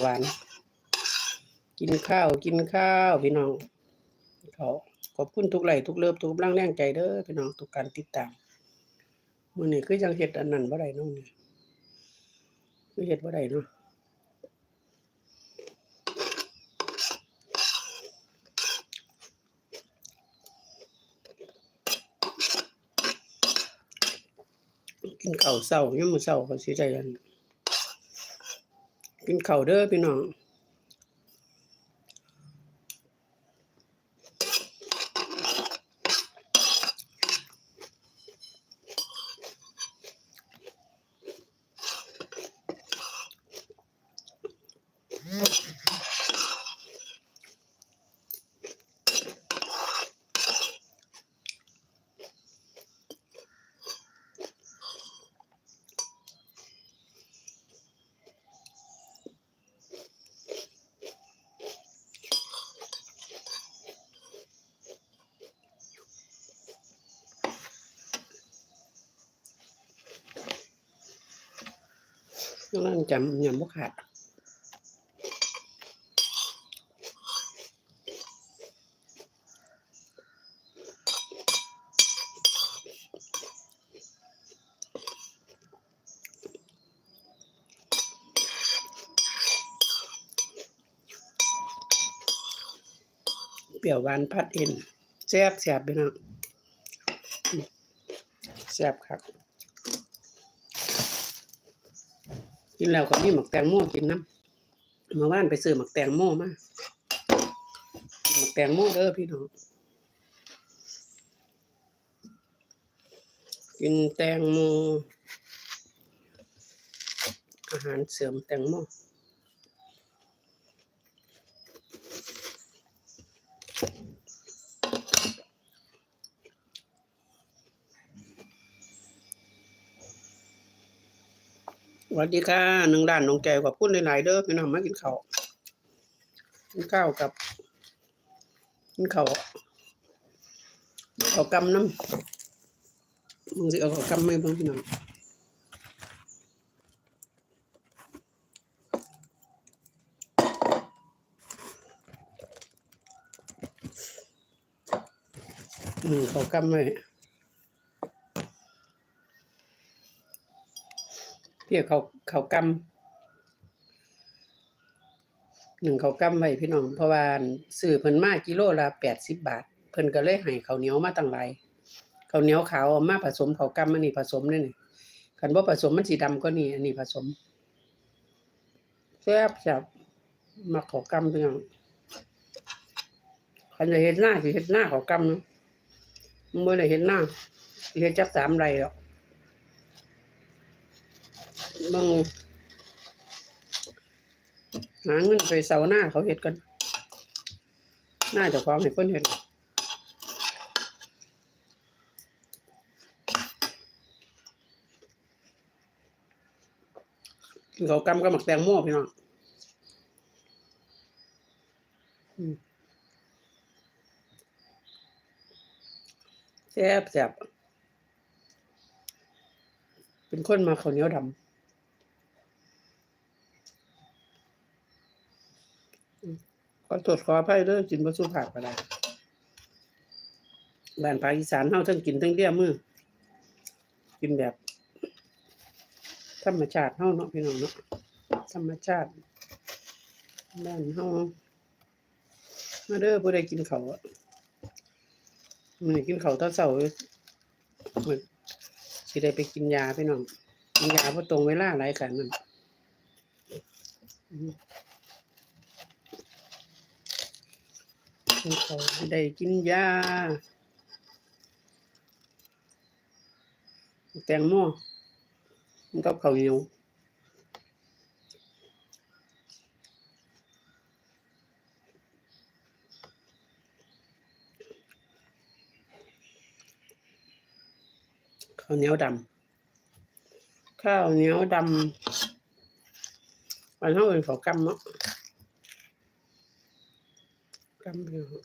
หวาน กินข้าวกินข้าวพี่น้องขาขอบคุณทุกไลค์ทุกเลิฟทุกกำลังแรงใจเด้อพี่น้องทุกการติดตามมื้อนี้คือยังเฮ็ดอันนั้นบ่ได้เนาะนี่คือเฮ็ดบ่ได้เนาะกินข้าวเช้ายามมื้อเช้าก็สิได้อัน กินข้าวเด้อพี่น้อง นั่งจำยำบ่ขาดเปรี้ยวหวานพัดเอ็นแซ่บแซ่บไปนะแซ่บครับ กินแล้วก็มีหมักแตงโมกินน้ำเมื่อวานไปซื้อหมักแตงโมมาหมักแตงโมเด้อพี่น้องกินแตงโมอาหารเสริมแตงโม สวัสดีค่ะหนึ่งด้านน้องแก้วกับพุ่นหลายๆเด้อพี่น้องมากินข้าวกินข้าวกับกินข้าวข้าวกำน้ำมึงสิเอาข้าวกำไหมเบ้างพี่น้องอืมข้าวกำไหม เพี่เขาเขากำหนึ่งเขากำไว้พี่น้องเพราะว่าซื้อเพิ่นมากิโลละแปดสิบบาท เพิ่นก็เลยให้ข้าเหนียวมาตั้งหลายเขาเหนียวขาวเอามาผสมเขากำอันนี้ผสมนี่นี่คันบ่าผสมมันสีดำก็นี่อันนี้ผสมแซ่บแซ่บมาข้ากำพี่น้องคันจะเห็นหน้าสิเห็นหน้าข้ากำเนาะมันบ่ได้เห็นหน้าสิเห็นจักสามไรหรอก มึงหาเงินไปเสาหน้าเขาเห็ดกัน หน้าจะความให้คนเห็ดกินเขากำก็หมักแตงโม่พี่น้องแซ่บแซ่บเป็นคนมาข้าวเหนียวดำ ขอตรวจขออภัยเด้อกินบ่สุภาพก็ได้บ้านภาคอีสานเฮาทั้งกินทั้งเลี้ยมือ กินแบบ ธรรมชาติเฮาเนาะพี่น้องเนาะธรรมชาติบ้านเฮามาเด้อผู้ใดกินเขาวอะมื้อนกินเขาตอนเช้าเหมือนสิได้ไปกินยาพี่น้องกินยาบ่ตรงเวลาหลายกันนั่น อืมเขาได้กินยาแตงโมมันกับข้าวเหนียวข้าวเหนียวดำข้าวเหนียวดำมันเท่าเป็นข้ากำเนาะ கலந்துக்கு